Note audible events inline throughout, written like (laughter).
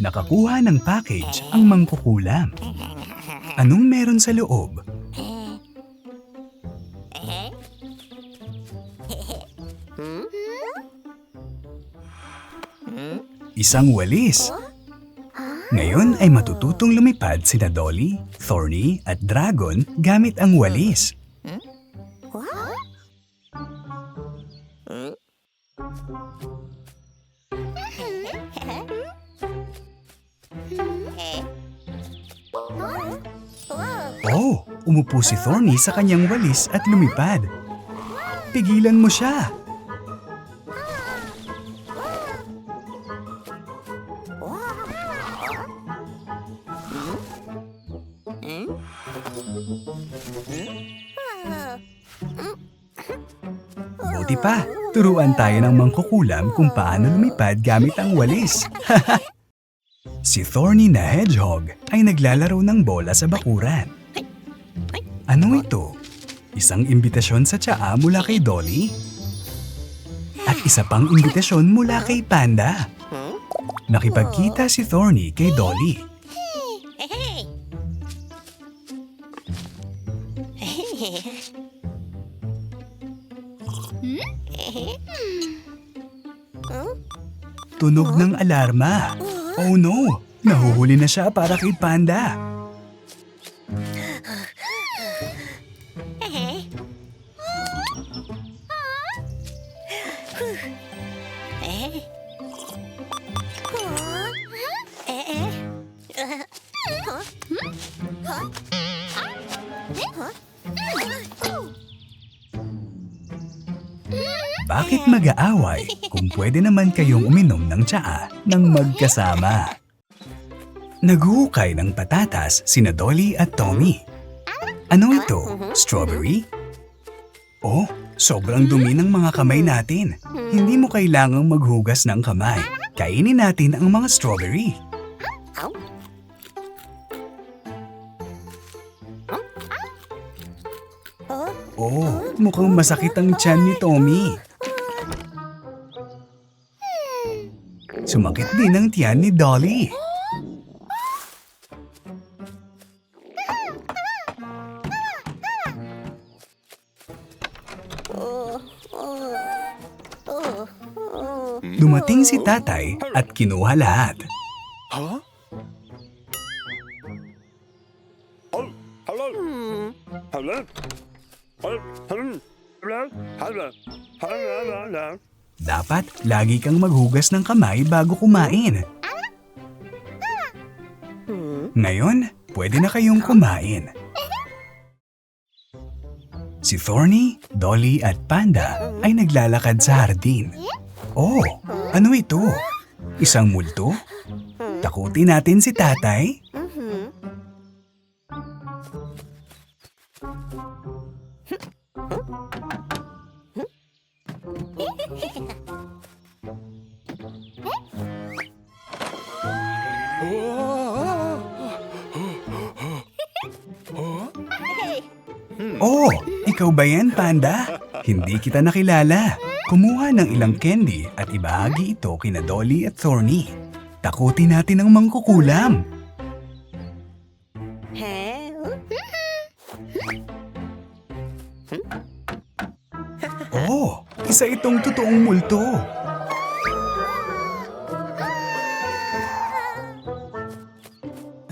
Nakakuha ng package ang mangkukulam. Anong meron sa loob? Isang walis. Ngayon ay matututong lumipad sina Dolly, Thorny at Dragon gamit ang walis. Umupo si Thorny sa kanyang walis at lumipad. Pigilan mo siya. Buti pa, turuan tayo ng mangkukulam kung paano lumipad gamit ang walis. (laughs) si Thorny na hedgehog ay naglalaro ng bola sa bakuran. Ano ito? Isang imbitasyon sa tsaa mula kay Dolly? At isa pang imbitasyon mula kay Panda. Nakipagkita si Thorny kay Dolly. Tunog ng alarma. Oh no! Nahuhuli na siya para kay Panda. Bakit mag-aaway kung pwede naman kayong uminom ng tsaa ng magkasama? Naghuhukay ng patatas sina Dolly at Tommy. Ano ito? Strawberry? Oh, sobrang dumi ng mga kamay natin. Hindi mo kailangang maghugas ng kamay. Kainin natin ang mga strawberry. Oh, mukhang masakit ang tiyan ni Tommy. Sumakit din ang tiyan ni Dolly. Dumating si tatay at kinuha lahat. Dapat lagi kang maghugas ng kamay bago kumain. Ngayon, pwede na kayong kumain. Si Thorny, Dolly at Panda ay naglalakad sa hardin. Oh, ano ito? Isang multo? Takutin natin si tatay? Ba yan, Panda? Hindi kita nakilala. Kumuha ng ilang candy at ibahagi ito kina Dolly at Thorny. Takutin natin ang mangkukulam. Oh, isa itong totoong multo.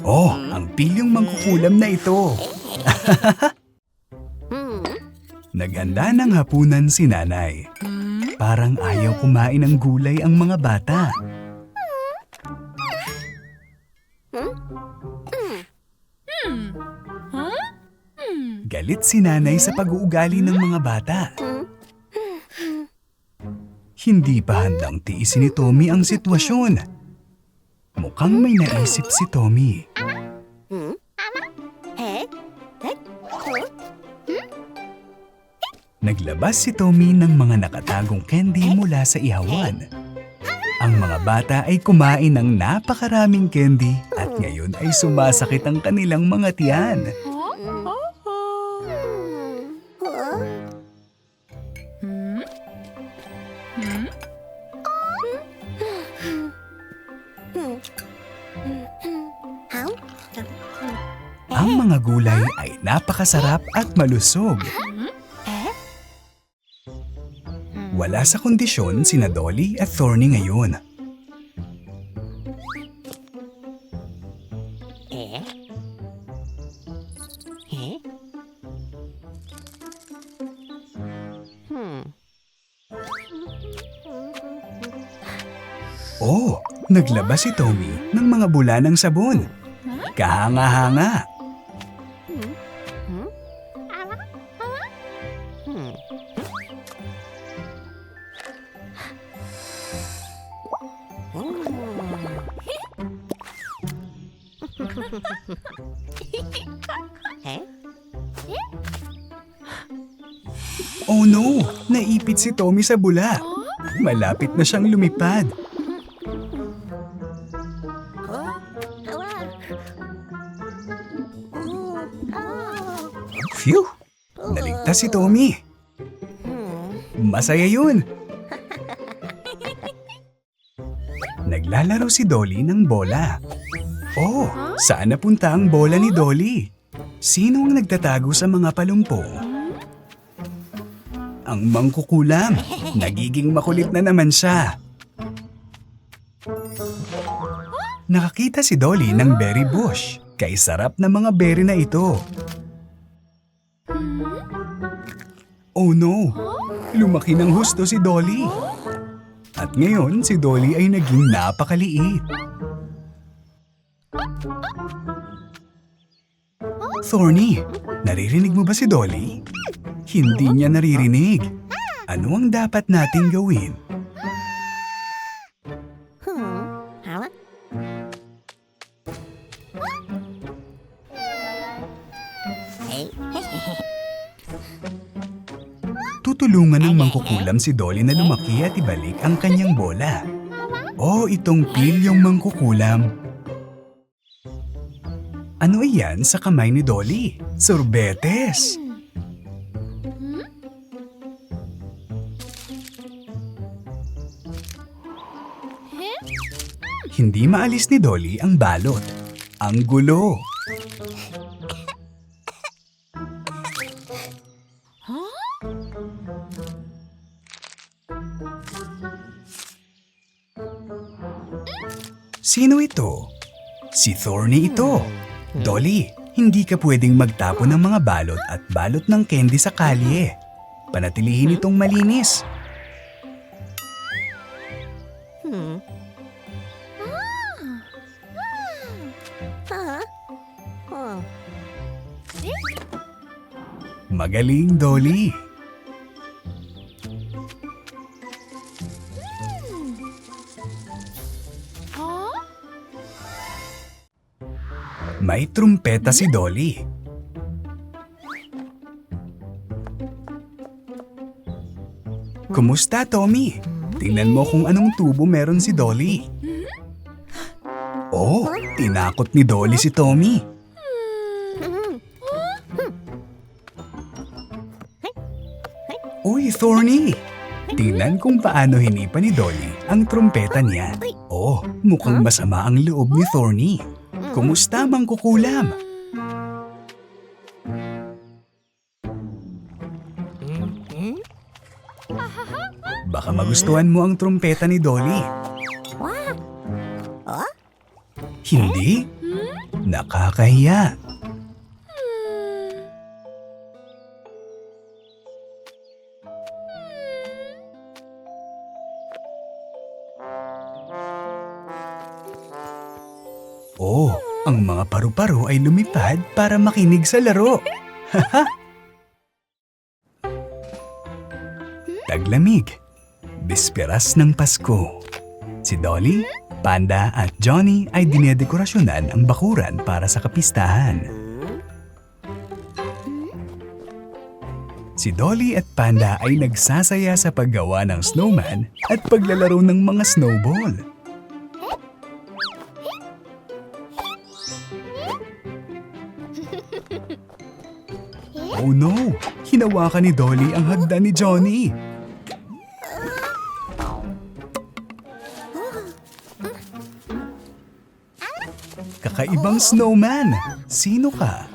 Oh, ang pilyong mangkukulam na ito. (laughs) Naganda ng hapunan si nanay. Parang ayaw kumain ng gulay ang mga bata. Galit si nanay sa pag-uugali ng mga bata. Hindi pa handang tiisin ni Tommy ang sitwasyon. Mukhang may naisip si Tommy. Naglabas si Tommy ng mga nakatagong candy mula sa ihawan. Ang mga bata ay kumain ng napakaraming candy at ngayon ay sumasakit ang kanilang mga tiyan. Ang mga gulay ay napakasarap at malusog. Wala sa kondisyon sina Dolly at Thorny ngayon. Oh, naglabas si Tommy ng mga bula ng sabon. Kahanga-hanga. Naipit si Tommy sa bula. Malapit na siyang lumipad. Phew! Naligtas si Tommy. Masaya yun. Naglalaro si Dolly ng bola. Oh, saan napunta ang bola ni Dolly? Sino ang nagtatago sa mga palumpong? Ang mangkukulam. Nagiging makulit na naman siya. Nakakita si Dolly ng berry bush. Kay sarap na mga berry na ito. Oh no! Lumaki ng husto si Dolly. At ngayon si Dolly ay naging napakaliit. Thorny, naririnig mo ba si Dolly? Hindi niya naririnig. Ano ang dapat nating gawin? Tutulungan ng mangkukulam si Dolly na lumaki at ibalik ang kanyang bola. Oh, itong pilyong mangkukulam. Ano iyan sa kamay ni Dolly? Sorbetes! Hindi maalis ni Dolly ang balot. Ang gulo. Sino ito? Si Thorny ito. Dolly, hindi ka pwedeng magtapon ng mga balot at balot ng candy sa kalye. Panatilihin itong malinis. Magaling, Dolly. May trumpeta si Dolly. Kumusta, Tommy? Tingnan mo kung anong tubo meron si Dolly. Oh, tinakot ni Dolly si Tommy. Uy, Thorny! Tingnan kung paano hinipa ni Dolly ang trumpeta niya. Oh, mukhang masama ang loob ni Thorny. Kumusta, mangkukulam? Baka magustuhan mo ang trumpeta ni Dolly. Hindi? Nakakahiya. Ang mga paru-paro ay lumipad para makinig sa laro. Taglamig. Bisperas ng Pasko. Si Dolly, Panda at Johnny ay dinedekorasyonan ang bakuran para sa kapistahan. Si Dolly at Panda ay nagsasaya sa paggawa ng snowman at paglalaro ng mga snowball. Oh no! Hinawakan ni Dolly ang hagdan ni Johnny. Kakaibang snowman. Sino ka?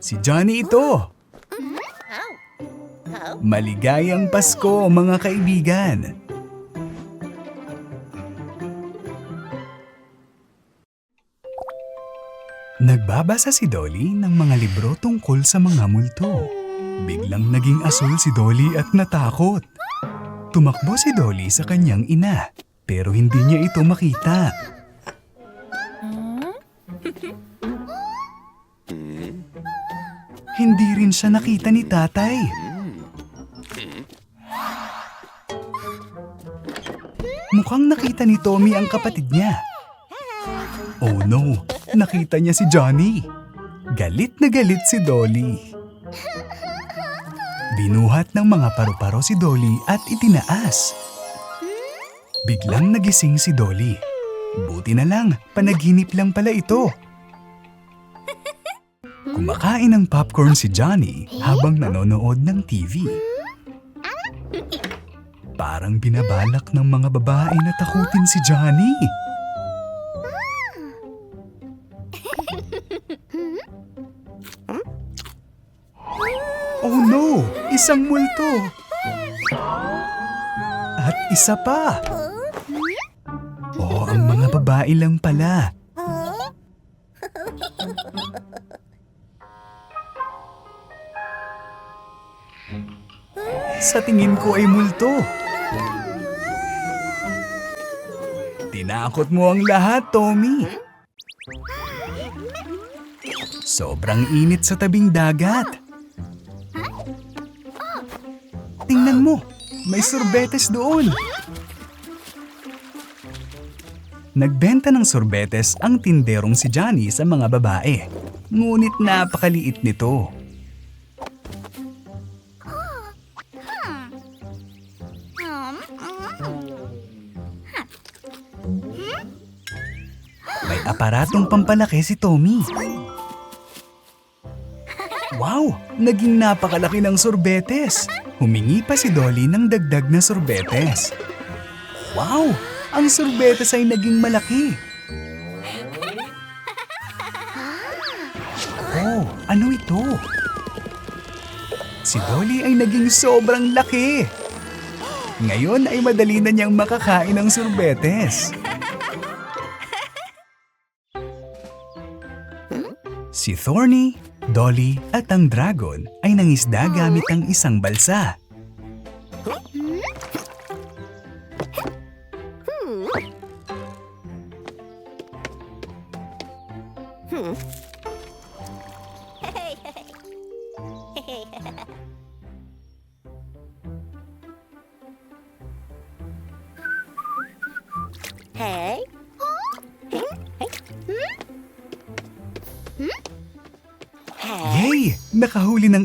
Si Johnny ito. Maligayang Pasko, mga kaibigan. Nagbabasa si Dolly ng mga libro tungkol sa mga multo. Biglang naging asul si Dolly at natakot. Tumakbo si Dolly sa kanyang ina, pero hindi niya ito makita. Hindi rin siya nakita ni tatay. Mukhang nakita ni Tommy ang kapatid niya. Oh no, nakita niya si Johnny. Galit na galit si Dolly. Binuhat ng mga paru-paro si Dolly at itinaas. Biglang nagising si Dolly. Buti na lang, panaginip lang pala ito. Kumakain ng popcorn si Johnny habang nanonood ng TV. Parang binabalak ng mga babae na takutin si Johnny. Isang multo! At isa pa! Oh, ang mga babae lang pala. Sa tingin ko ay multo. Tinakot mo ang lahat, Tommy. Sobrang init sa tabing dagat. Tingnan mo, may sorbetes doon. Nagbenta ng sorbetes ang tinderong si Johnny sa mga babae. Ngunit napakaliit nito. May aparatong pampalaki si Tommy. Wow! Naging napakalaki ng sorbetes. Humingi pa si Dolly ng dagdag na sorbetes. Wow! Ang sorbetes ay naging malaki. Oh, ano ito? Si Dolly ay naging sobrang laki. Ngayon ay madali na niyang makakain ng sorbetes. Si Thorny, Dolly at ang dragon ay nangisda gamit ang isang balsa.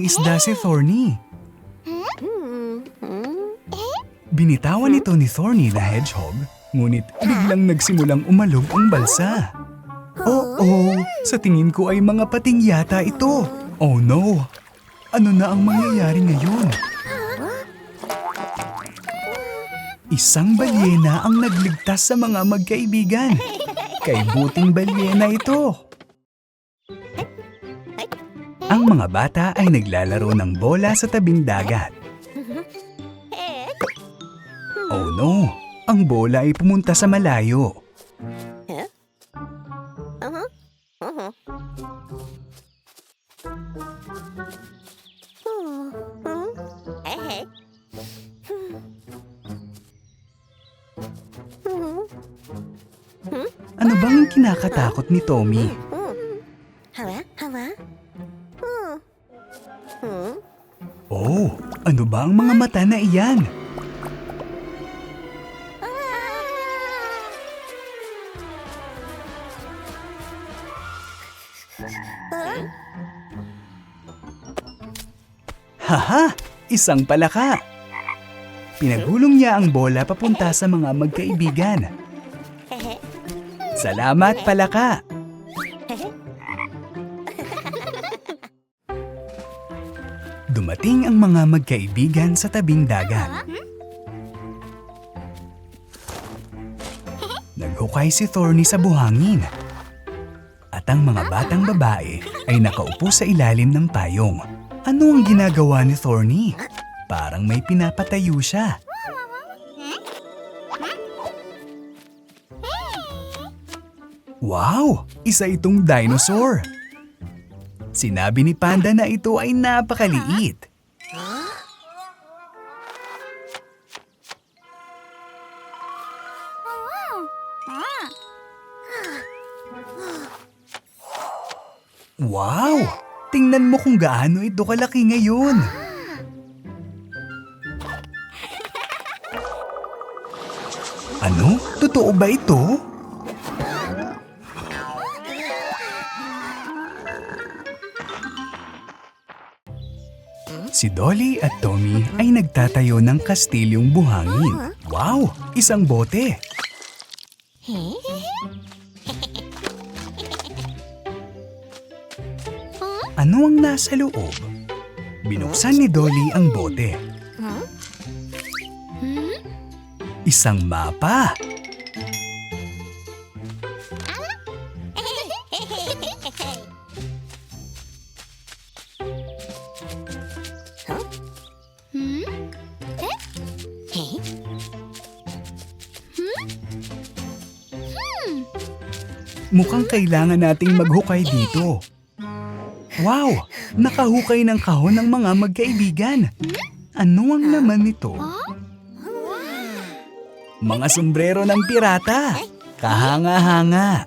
Ng isda si Thorny. Binitawan ito ni Thorny na hedgehog, ngunit biglang nagsimulang umalog ang balsa. Oo, sa tingin ko ay mga pating yata ito. Oh no! Ano na ang mangyayari ngayon? Isang balyena ang nagligtas sa mga magkaibigan. Kay buting balyena ito. Ang mga bata ay naglalaro ng bola sa tabing dagat. Oh no! Ang bola ay pumunta sa malayo. Ano bang ang kinakatakot ni Tommy? Ano ba ang mga mata na iyan? Haha! Isang palaka! Pinagulong niya ang bola papunta sa mga magkaibigan. Salamat, palaka! Dumating ang mga magkaibigan sa tabing dagat. Naghukay si Thorny sa buhangin. At ang mga batang babae ay nakaupo sa ilalim ng payong. Ano ang ginagawa ni Thorny? Parang may pinapatayo siya. Wow! Isa itong dinosaur! Sinabi ni Panda na ito ay napakaliit. Wow! Tingnan mo kung gaano ito kalaki ngayon. Ano? Totoo ba ito? Si Dolly at Tommy ay nagtatayo ng kastilyong buhangin. Wow! Isang bote! Ano ang nasa loob? Binuksan ni Dolly ang bote. Isang mapa. Mukhang kailangan nating maghukay dito. Wow! Nakahukay ng kahon ng mga magkaibigan. Ano ang naman nito? Mga sombrero ng pirata. Kahanga-hanga.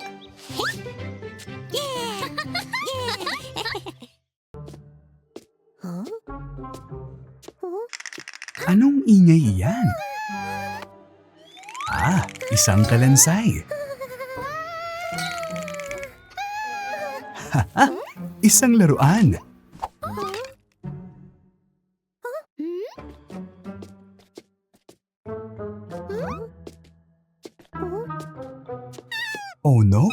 Anong ingay iyan? Ah, isang kalansay. Isang laruan. Oh no!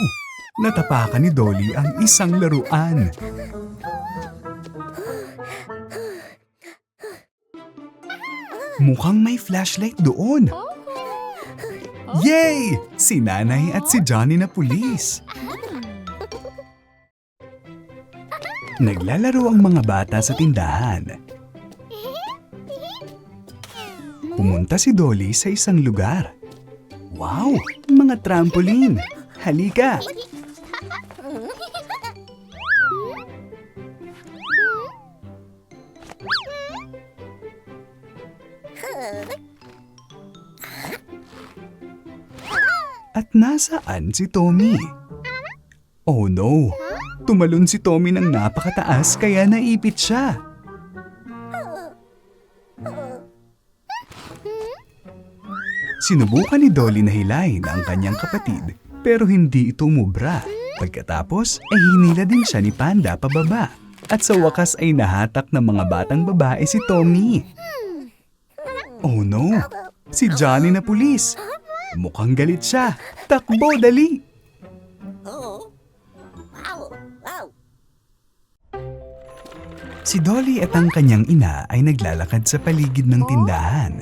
Natapakan ni Dolly ang isang laruan. Mukhang may flashlight doon. Yay! Si Nanay at si Johnny na pulis. Naglalaro ang mga bata sa tindahan. Pumunta si Dolly sa isang lugar. Wow! Mga trampoline! Halika! At nasaan si Tommy? Oh no! Tumalon si Tommy ng napakataas kaya naipit siya. Sinubukan ni Dolly na hilahin ang kanyang kapatid pero hindi ito umubra. Pagkatapos ay hinila din siya ni Panda pababa. At sa wakas ay nahatak ng mga batang babae si Tommy. Oh no! Si Johnny na pulis! Mukhang galit siya. Takbo, dali! Si Dolly at ang kanyang ina ay naglalakad sa paligid ng tindahan.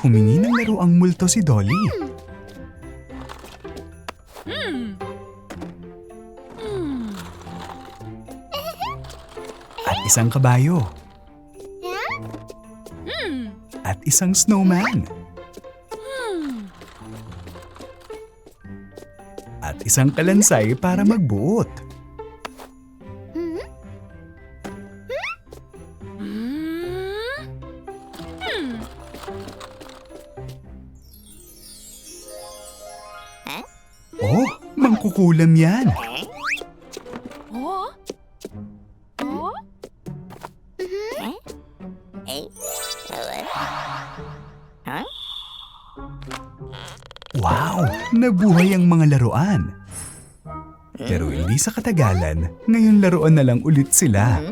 Humingi ng laro ang multo si Dolly. At isang kabayo. At isang snowman. At isang kalansay para magbuot. Mangkukulam yan. Wow, nabuhay ang mga laruan. Pero hindi sa katagalan, ngayon laruan na lang ulit sila.